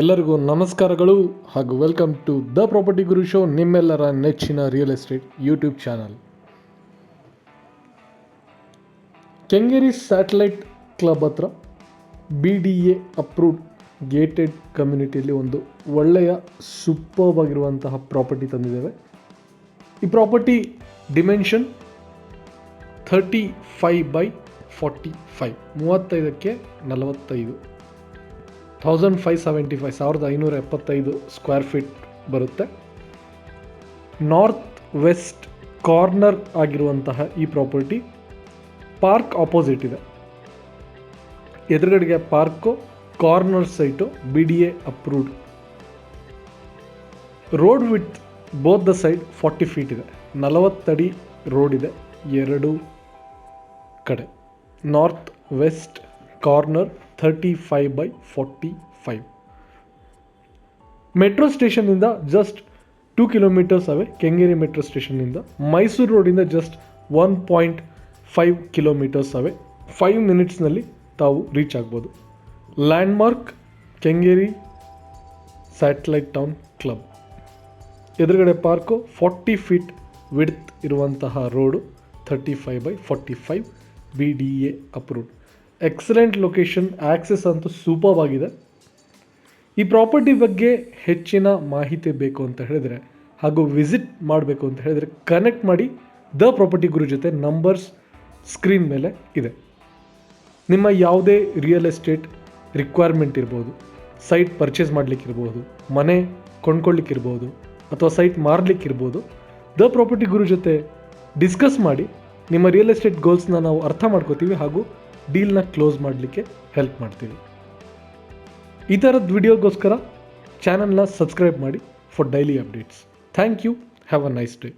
ಎಲ್ಲರಿಗೂ ನಮಸ್ಕಾರಗಳು ಹಾಗೂ welcome to the property Guru show ನಿಮ್ಮೆಲ್ಲರ ನೆಚ್ಚಿನ real estate YouTube channel Kengeri satellite club ಹತ್ರ B D A approved gated ಕಮ್ಯುನಿಟಿಯಲ್ಲಿ ಒಂದು ಒಳ್ಳೆಯ ಸೂಪರ್ಬ್ ಆಗಿರುವಂತಹ ಪ್ರಾಪರ್ಟಿ ತಂದಿದ್ದೇವೆ. ಈ property dimension thirty five by forty five ಮೂವತ್ತೈದಕ್ಕೆ ನಲವತ್ತೈದು. ಥೌಸಂಡ್ ಫೈವ್ ಸೆವೆಂಟಿ ಫೈವ್ ಸಾವಿರದ ಐನೂರ ಎಪ್ಪತ್ತೈದು ಸ್ಕ್ವೇರ್ ಫೀಟ್ ಬರುತ್ತೆ. ನಾರ್ತ್ ವೆಸ್ಟ್ ಕಾರ್ನರ್ ಆಗಿರುವಂತಹ ಈ ಪ್ರಾಪರ್ಟಿ ಪಾರ್ಕ್ ಆಪೋಸಿಟ್ ಇದೆ. ಎದುರುಗಡೆಗೆ park corner site B D A approved road with both the side forty feet ಇದೆ. ನಲವತ್ತಡಿ ರೋಡ್ ಇದೆ, ಎರಡು ಕಡೆ. North west corner thirty five by forty five metro ಸ್ಟೇಷನ್ನಿಂದ just two kilometres ಅವೆ Kengeri metro ಸ್ಟೇಷನ್ನಿಂದ ಮೈಸೂರು ರೋಡಿಂದ just one point five kilometres ಅವೆ five ಮಿನಿಟ್ಸ್ನಲ್ಲಿ ತಾವು ರೀಚ್ ಆಗ್ಬೋದು. Landmark Kengeri satellite town club ಎದುರುಗಡೆ ಪಾರ್ಕು ಫಾರ್ಟಿ ಫೀಟ್ ವಿಡ್ತ್ ಇರುವಂತಹ road thirty five by forty five B D A approved excellent location access ಅಂತೂ ಸೂಪರ್ ಆಗಿದೆ. ಈ ಪ್ರಾಪರ್ಟಿ ಬಗ್ಗೆ ಹೆಚ್ಚಿನ ಮಾಹಿತಿ ಬೇಕು ಅಂತ ಹೇಳಿದರೆ, ಹಾಗೂ ವಿಸಿಟ್ ಮಾಡಬೇಕು ಅಂತ ಹೇಳಿದರೆ ಕನೆಕ್ಟ್ ಮಾಡಿ ದ ಪ್ರಾಪರ್ಟಿ ಗುರು ಜೊತೆ ನಂಬರ್ಸ್ ಸ್ಕ್ರೀನ್ ಮೇಲೆ ಇದೆ. ನಿಮ್ಮ ಯಾವುದೇ ರಿಯಲ್ ಎಸ್ಟೇಟ್ ರಿಕ್ವೈರ್ಮೆಂಟ್ ಇರ್ಬೋದು ಸೈಟ್ ಪರ್ಚೇಸ್ ಮಾಡಲಿಕ್ಕಿರ್ಬೋದು ಮನೆ ಕೊಂಡ್ಕೊಳ್ಳಿಕ್ಕಿರ್ಬೋದು ಅಥವಾ ಸೈಟ್ ಮಾರಲಿಕ್ಕಿರ್ಬೋದು ದ ಪ್ರಾಪರ್ಟಿ ಗುರು ಜೊತೆ ಡಿಸ್ಕಸ್ ಮಾಡಿ ನಿಮ್ಮ ರಿಯಲ್ ಎಸ್ಟೇಟ್ ಗೋಲ್ಸ್ನ ನಾವು ಅರ್ಥ ಮಾಡ್ಕೋತೀವಿ ಹಾಗೂ ಡೀಲ್ನ ಕ್ಲೋಸ್ ಮಾಡಲಿಕ್ಕೆ ಹೆಲ್ಪ್ ಮಾಡ್ತೀವಿ. ಈ ಥರದ ವಿಡಿಯೋಗೋಸ್ಕರ ಚಾನಲ್ನ ಸಬ್ಸ್ಕ್ರೈಬ್ ಮಾಡಿ for daily updates. Thank you. Have a nice day.